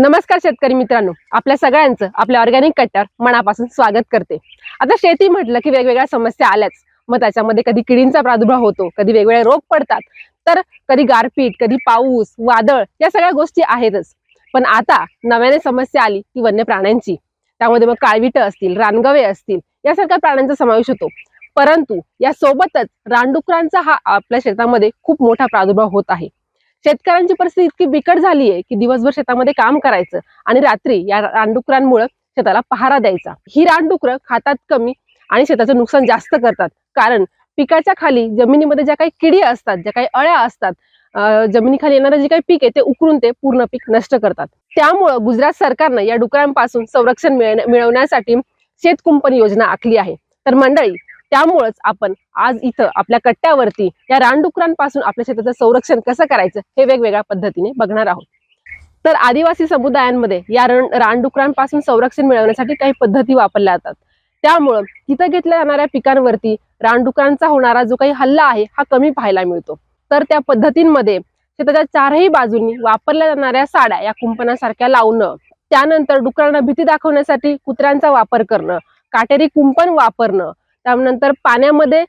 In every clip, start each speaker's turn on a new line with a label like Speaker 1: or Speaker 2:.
Speaker 1: नमस्कार शेतकरी मित्रांनो. आपल्या सगळ्यांचं आपल्या ऑर्गॅनिक कट्ट्यावर मनापासून स्वागत करते. आता शेती म्हटलं की वेगवेगळ्या समस्या आल्याच. मग त्याच्यामध्ये कधी किडींचा प्रादुर्भाव होतो कधी वेगवेगळे रोग पडतात तर कधी गारपीट कधी पाऊस वादळ या सगळ्या गोष्टी आहेतच. पण आता नव्याने समस्या आली ती वन्य प्राण्यांची त्यामध्ये मग काळविट असतील रानगवे असतील यासारख्या प्राण्यांचा समावेश होतो. परंतु या सोबतच रानडुकरांचा हा आपल्या शेतामध्ये खूप मोठा प्रादुर्भाव होत आहे. शेतकऱ्यांची परिस्थिती इतकी बिकट झाली आहे की दिवसभर शेतामध्ये काम करायचं आणि रात्री या रानडुकरांमुळे शेताला पहारा द्यायचा. ही रानडुकरं खातात कमी आणि शेताचं नुकसान जास्त करतात. कारण पिकाच्या खाली जमिनीमध्ये ज्या काही किडी असतात ज्या काही अळ्या असतात जमिनीखाली येणारं जे काही पीक आहे ते उकरून ते पूर्ण पीक नष्ट करतात. त्यामुळं गुजरात सरकारनं या डुकरांपासून संरक्षण मिळण्या- मिळवण्यासाठी शेतकुंपण योजना आखली आहे. तर मंडळी त्यामुळेच आपण आज इथं आपल्या कट्ट्यावरती या रानडुकरांपासून आपल्या शेताचं संरक्षण कसं करायचं हे वेगवेगळ्या पद्धतीने बघणार आहोत. तर आदिवासी समुदायांमध्ये या रण रानडुकरांपासून संरक्षण मिळवण्यासाठी काही पद्धती वापरल्या जातात. त्यामुळं तिथं घेतल्या जाणाऱ्या पिकांवरती रानडुकरांचा होणारा जो काही हल्ला आहे हा कमी पाहायला मिळतो. तर त्या पद्धतींमध्ये शेताच्या चारही बाजूंनी वापरल्या जाणाऱ्या साड्या या कुंपणासारख्या लावणं त्यानंतर डुकरांना भीती दाखवण्यासाठी कुत्र्यांचा वापर करणं काटेरी कुंपण वापरणं त्यानंतर पाण्यामध्ये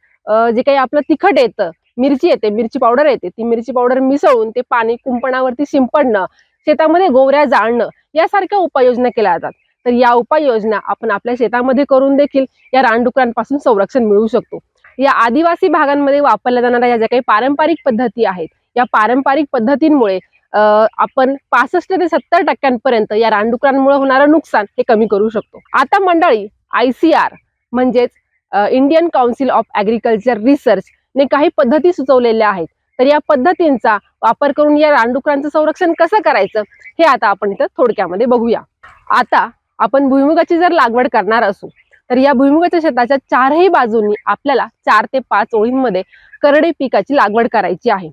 Speaker 1: जे काही आपलं तिखट येतं मिरची येते मिरची पावडर येते ती मिरची पावडर मिसळून ते पाणी कुंपणावरती शिंपडणं शेतामध्ये गोवऱ्या जाळणं यासारख्या उपाययोजना केल्या जातात. तर या उपाययोजना आपण आपल्या शेतामध्ये करून देखील या रानडुकरांपासून संरक्षण मिळवू शकतो. या आदिवासी भागांमध्ये वापरल्या जाणाऱ्या या ज्या काही पारंपरिक पद्धती आहेत या पारंपरिक पद्धतींमुळे आपण पासष्ट ते सत्तर टक्क्यांपर्यंत या रानडुकरांमुळे होणारं नुकसान हे कमी करू शकतो. आता मंडळी आय सी आर म्हणजेच Indian council of agriculture research ने काही पद्धती सुचवलेल्या आहेत. तर या पद्धतींचा वापर करून या रानडुकरांचं संरक्षण कसं करायचं हे आता आपण इथं थोडक्यामध्ये बघूया. आता आपण भुईमुगाची जर लागवड करणार असू तर या भुईमुगाच्या शेताच्या चारही बाजूंनी आपल्याला चार ते पाच ओळींमध्ये करडई पिकाची लागवड करायची आहे.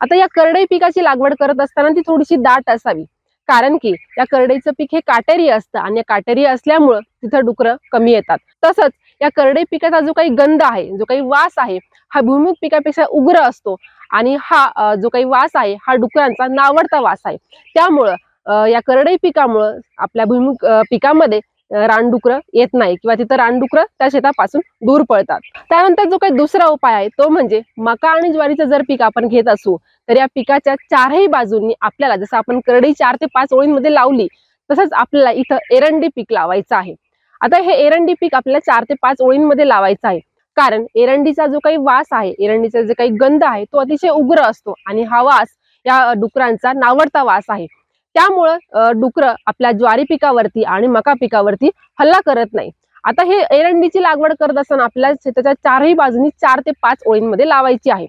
Speaker 1: आता या करडई पिकाची लागवड करत असताना ती थोडीशी दाट असावी. कारण की या करडईचं पीक हे काटेरी असतं आणि या काटेरी असल्यामुळं तिथं डुकरं कमी येतात. तसंच या करडई पिकाचा जो काही गंध आहे जो काही वास आहे हा भूमिक पिकापेक्षा उग्र असतो आणि हा जो काही वास आहे हा डुकरांचा नावडता वास आहे. त्यामुळं अं, या करडई पिकामुळं आपल्या भूमिक पिकामध्ये रानडुकरं येत नाही किंवा तिथं रानडुकरं त्या शेतापासून दूर पळतात. त्यानंतर जो काही दुसरा उपाय आहे तो म्हणजे मका आणि ज्वारीचं जर पीक आपण घेत असू तर या पिकाच्या चारही बाजूंनी आपल्याला जसं आपण करडी चार ते पाच ओळींमध्ये लावली तसंच आपल्याला इथं एरंडी पीक लावायचं आहे. आता हे एरंडी पीक आपल्याला चार ते पाच ओळींमध्ये लावायचं आहे. कारण एरंडीचा जो काही वास आहे एरंडीचा जो काही गंध आहे तो अतिशय उग्र असतो आणि हा वास या डुकरांचा नावडता वास आहे. त्यामुळं डुकरं आपल्या ज्वारी पिकावरती आणि मका पिकावरती हल्ला करत नाही. आता हे एरंडीची लागवड करत असताना आपल्याला शेताच्या चारही बाजूनी चार ते पाच ओळींमध्ये लावायची आहे.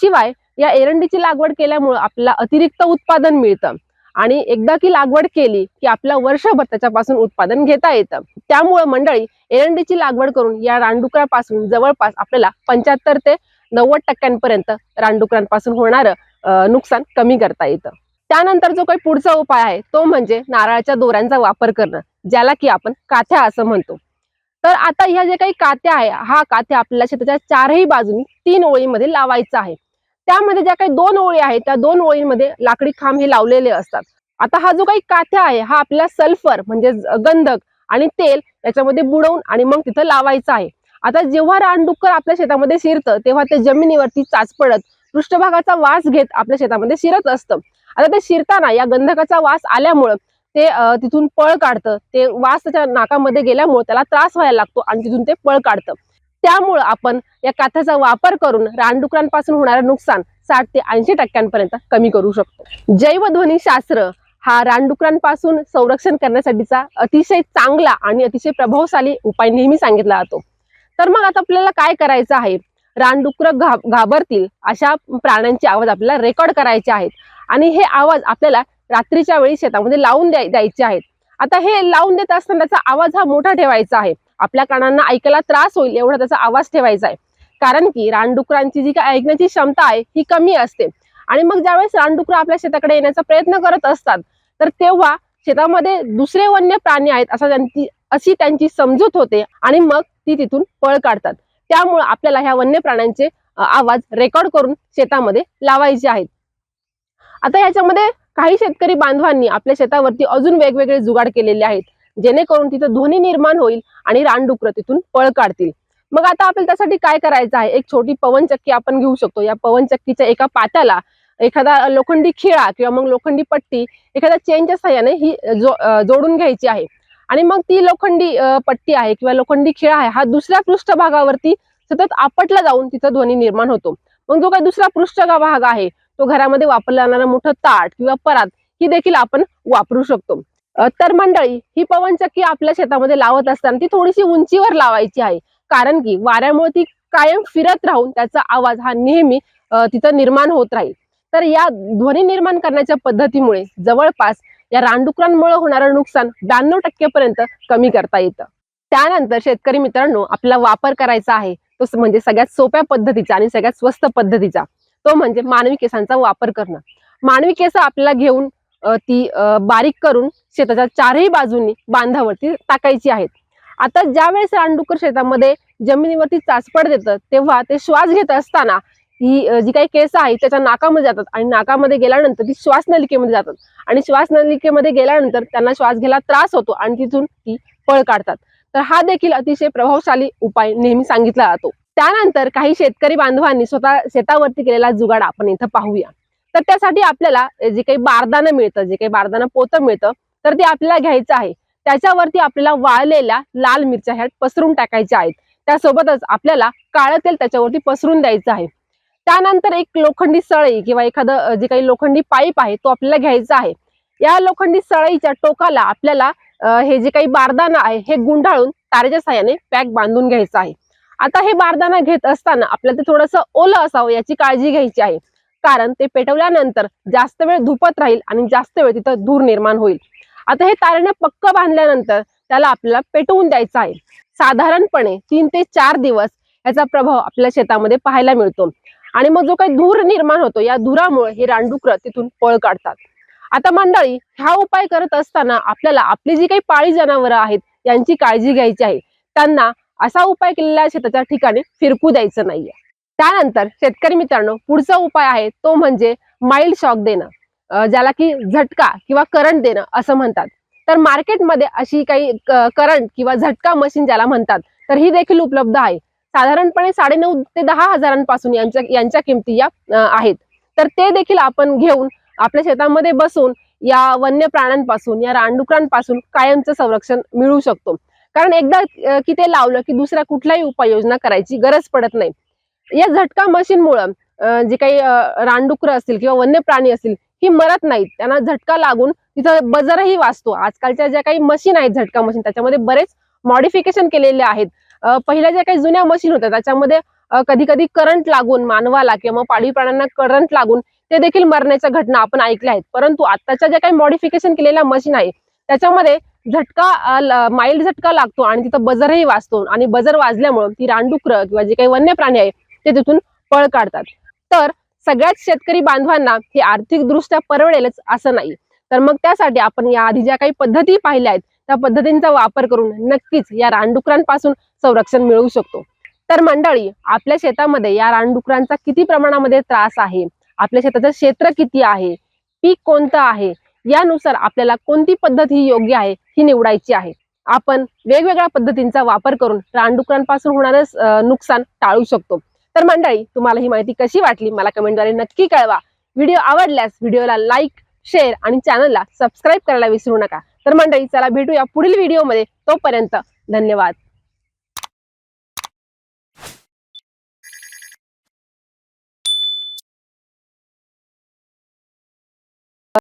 Speaker 1: शिवाय या एरंडीची लागवड केल्यामुळं आपल्याला अतिरिक्त उत्पादन मिळतं आणि एकदा की लागवड केली की आपल्या वर्षभर त्याच्यापासून उत्पादन घेता येतं. त्यामुळं मंडळी एरंडीची लागवड करून या रानडुकरापासून जवळपास आपल्याला पंच्याहत्तर ते नव्वद टक्क्यांपर्यंत रानडुकरांपासून होणारं नुकसान कमी करता येतं. त्यानंतर जो काही पुढचा उपाय आहे तो म्हणजे नारळाच्या दोऱ्यांचा वापर करणं ज्याला की आपण काथ्या असं म्हणतो. तर आता ह्या जे काही काथ्या आहे हा काथ्या आपल्याला शेताच्या चारही बाजूनी तीन ओळीमध्ये लावायचा आहे. त्यामध्ये ज्या काही दोन ओळी आहेत त्या दोन ओळींमध्ये लाकडी खांब हे लावलेले असतात. आता हा जो काही काथ्या आहे हा आपल्याला सल्फर म्हणजे गंधक आणि तेल याच्यामध्ये बुडवून आणि मग तिथं लावायचं आहे. आता जेव्हा रानडुक्कर आपल्या शेतामध्ये शिरतं तेव्हा ते जमिनीवरती चाच पडत पृष्ठभागाचा वास घेत आपल्या शेतामध्ये शिरत असतं. आता ते शिरताना या गंधकाचा वास आल्यामुळं ते तिथून पळ काढतं. ते वास त्याच्या नाकामध्ये गेल्यामुळे त्याला त्रास व्हायला लागतो आणि तिथून ते पळ काढतं. त्यामुळं आपण या काथ्याचा वापर करून रानडुकरांपासून होणारं नुकसान साठ ते ऐंशी टक्क्यांपर्यंत कमी करू शकतो. जैवध्वनी शास्त्र हा रानडुकरांपासून संरक्षण करण्यासाठीचा अतिशय चांगला आणि अतिशय प्रभावशाली उपाय नेहमी सांगितला जातो. तर मग आता आपल्याला काय करायचं आहे? रानडुकर घाब घाबरतील अशा प्राण्यांचे आवाज आपल्याला रेकॉर्ड करायचे आहेत. आणि हे आवाज आपल्याला रात्रीच्या वेळी शेतामध्ये लावून द्याय द्यायचे आहेत. आता हे लावून देत असताना त्याचा आवाज हा मोठा ठेवायचा आहे. आपल्या कानांना ऐकायला त्रास होईल एवढा त्याचा आवाज ठेवायचा आहे. कारण की रानडुकरांची जी काय ऐकण्याची क्षमता आहे ही कमी असते. आणि मग ज्यावेळेस रानडुकर आपल्या शेताकडे येण्याचा प्रयत्न करत असतात तर तेव्हा शेतामध्ये दुसरे वन्य प्राणी आहेत असा त्यांची अशी त्यांची समजूत होते आणि मग ती तिथून पळ काढतात. त्यामुळे आपल्याला ह्या वन्य प्राण्यांचे आवाज रेकॉर्ड करून शेतामध्ये लावायचे आहेत. आता ह्याच्यामध्ये काही शेतकरी बांधवांनी आपल्या शेतावरती अजून वेगवेगळे जुगाड केलेले आहेत. जेणेकरून तिथं ध्वनी निर्माण होईल आणि रानडुकर तिथून पळ काढतील. मग आता आपल्याला त्यासाठी काय करायचं आहे? एक छोटी पवनचक्की आपण घेऊ शकतो. या पवनचक्कीच्या एका पात्याला एखादा लोखंडी खिळा किंवा मग लोखंडी पट्टी एखाद्या चेनच्या साह्याने ही जो जोडून घ्यायची आहे. आणि मग ती लोखंडी पट्टी आहे किंवा लोखंडी खिळा आहे हा दुसऱ्या पृष्ठभागावरती सतत आपटला जाऊन तिथं ध्वनी निर्माण होतो. मग जो काही दुसरा पृष्ठभाग आहे तो घरामध्ये वापरला जाणारा मोठं ताट किंवा परात ही देखील आपण वापरू शकतो. तर मंडळी ही पवनचक्की आपल्या शेतामध्ये लावत असताना ती थोडीशी उंचीवर लावायची आहे. कारण की वाऱ्यामुळे ती कायम फिरत राहून त्याचा आवाज हा नेहमी तिथं निर्माण होत राहील. तर या ध्वनी निर्माण करण्याच्या पद्धतीमुळे जवळपास या रानडुकरांमुळे होणारं नुकसान ब्याण्णव टक्केपर्यंत कमी करता येतं. त्यानंतर शेतकरी मित्रांनो आपला वापर करायचा आहे तो म्हणजे सगळ्यात सोप्या पद्धतीचा आणि सगळ्यात स्वस्त पद्धतीचा. तो म्हणजे मानवी केसांचा वापर करणं. मानवी केस आपल्याला घेऊन ती बारीक करून शेताच्या चारही बाजूंनी बांधावरती टाकायची आहेत. आता ज्या वेळेस रानडुकर शेतामध्ये जमिनीवरती चाचपड देतं तेव्हा ते श्वास घेत असताना ही जी काही केस आहेत त्याच्या नाकामध्ये जातात. आणि नाकामध्ये गेल्यानंतर ती श्वासनलिकेमध्ये जातात. आणि श्वासनलिकेमध्ये गेल्यानंतर त्यांना श्वास घ्यायला त्रास होतो आणि तिथून ती पळ काढतात. तर हा देखील अतिशय प्रभावशाली उपाय नेहमी सांगितला जातो. त्यानंतर काही शेतकरी बांधवांनी स्वतः शेतावरती केलेला जुगाड आपण इथं पाहूया. तर त्यासाठी आपल्याला जे काही बारदानं मिळतं जे काही बारदानं पोतं मिळतं तर ते आपल्याला घ्यायचं आहे. त्याच्यावरती आपल्याला वाळलेल्या लाल मिरच्या ह्या पसरून टाकायच्या आहेत. त्यासोबतच आपल्याला काळं तेल त्याच्यावरती पसरून द्यायचं आहे. त्यानंतर एक लोखंडी सळई किंवा एखादं जे काही लोखंडी पाईप आहे तो आपल्याला घ्यायचा आहे. या लोखंडी सळईच्या टोकाला आपल्याला हे जे काही बारदाना आहे हे गुंडाळून तारेच्या साह्याने पॅक बांधून घ्यायचं आहे. आता हे बारदाना घेत असताना आपल्याला ते थोडंसं ओलं असावं याची काळजी घ्यायची आहे. कारण ते पेटवल्यानंतर जास्त वेळ धुपत राहील आणि जास्त वेळ तिथं धूर निर्माण होईल. आता हे तारेने पक्क बांधल्यानंतर त्याला आपल्याला पेटवून द्यायचं आहे. साधारणपणे तीन ते चार दिवस याचा प्रभाव आपल्या शेतामध्ये पाहायला मिळतो. आणि मग जो काही धूर निर्माण होतो या धुरामुळे हे रानडुकर तिथून पळ काढतात. आता मंडळी हा उपाय करत असताना आपल्याला आपली जी काही पाळी जनावरं आहेत यांची काळजी घ्यायची आहे. त्यांना असा उपाय केलेल्या शेताच्या ठिकाणी फिरकू द्यायचं नाहीये. त्यानंतर शेतकरी मित्रांनो पुढचा उपाय आहे तो म्हणजे माइल्ड शॉक देणं. ज्याला की झटका किंवा करंट देणं असं म्हणतात. तर मार्केटमध्ये अशी काही करंट किंवा झटका मशीन ज्याला म्हणतात तर ही देखील उपलब्ध आहे. साधारणपणे साडेनऊ ते दहा हजारांपासून यांच्या यांच्या किमती या आहेत. तर ते देखील आपण घेऊन आपल्या शेतामध्ये बसून या वन्य प्राण्यांपासून या रानडुकरांपासून कायमचं संरक्षण मिळू शकतो. कारण एकदा की ते लावलं की दुसऱ्या कुठल्याही उपाययोजना करायची गरज पडत नाही. या झटका मशीनमुळं जे काही रानडुकरं असतील किंवा वन्य प्राणी असतील ही मरत नाहीत. त्यांना झटका लागून तिथं बजरही वाचतो. आजकालच्या ज्या काही मशीन आहेत झटका मशीन त्याच्यामध्ये बरेच मॉडिफिकेशन केलेले आहेत. पहिल्या ज्या काही जुन्या मशीन होत्या त्याच्यामध्ये कधी कधी करंट लागून मानवाला किंवा पाळीव प्राण्यांना करंट लागून ते देखील मरण्याच्या घटना आपण ऐकल्या आहेत. परंतु आताच्या ज्या काही मॉडिफिकेशन केलेल्या मशीन आहे त्याच्यामध्ये झटका माइल्ड झटका लागतो आणि तिथं बजरही वाचतो आणि बजर वाजल्यामुळे ती रानडुकर किंवा जे काही वन्य प्राणी आहे ते तिथून पळ काढतात. तर सगळ्याच शेतकरी बांधवांना हे आर्थिकदृष्ट्या परवडेलच असं नाही. तर मग त्यासाठी आपण या आधी ज्या काही पद्धती पाहिल्या आहेत त्या पद्धतींचा वापर करून नक्कीच या रानडुकरांपासून संरक्षण मिळवू शकतो. तर मंडळी आपल्या शेतामध्ये या रानडुकरांचा किती प्रमाणामध्ये त्रास आहे? आपल्या शेताचं क्षेत्र किती आहे? पीक कोणतं आहे? यानुसार आपल्याला कोणती पद्धत ही योग्य आहे ही निवडायची आहे. आपण वेगवेगळ्या पद्धतींचा वापर करून रानडुकरांपासून होणारं नुकसान टाळू शकतो. तर मंडळी तुम्हाला ही माहिती कशी वाटली? मला कमेंटद्वारे नक्की कळवा. व्हिडिओ आवडल्यास व्हिडिओला लाईक शेअर आणि चॅनलला सबस्क्राईब करायला विसरू नका. तर मंडळी चला भेटूया पुढील व्हिडिओमध्ये तोपर्यंत धन्यवाद.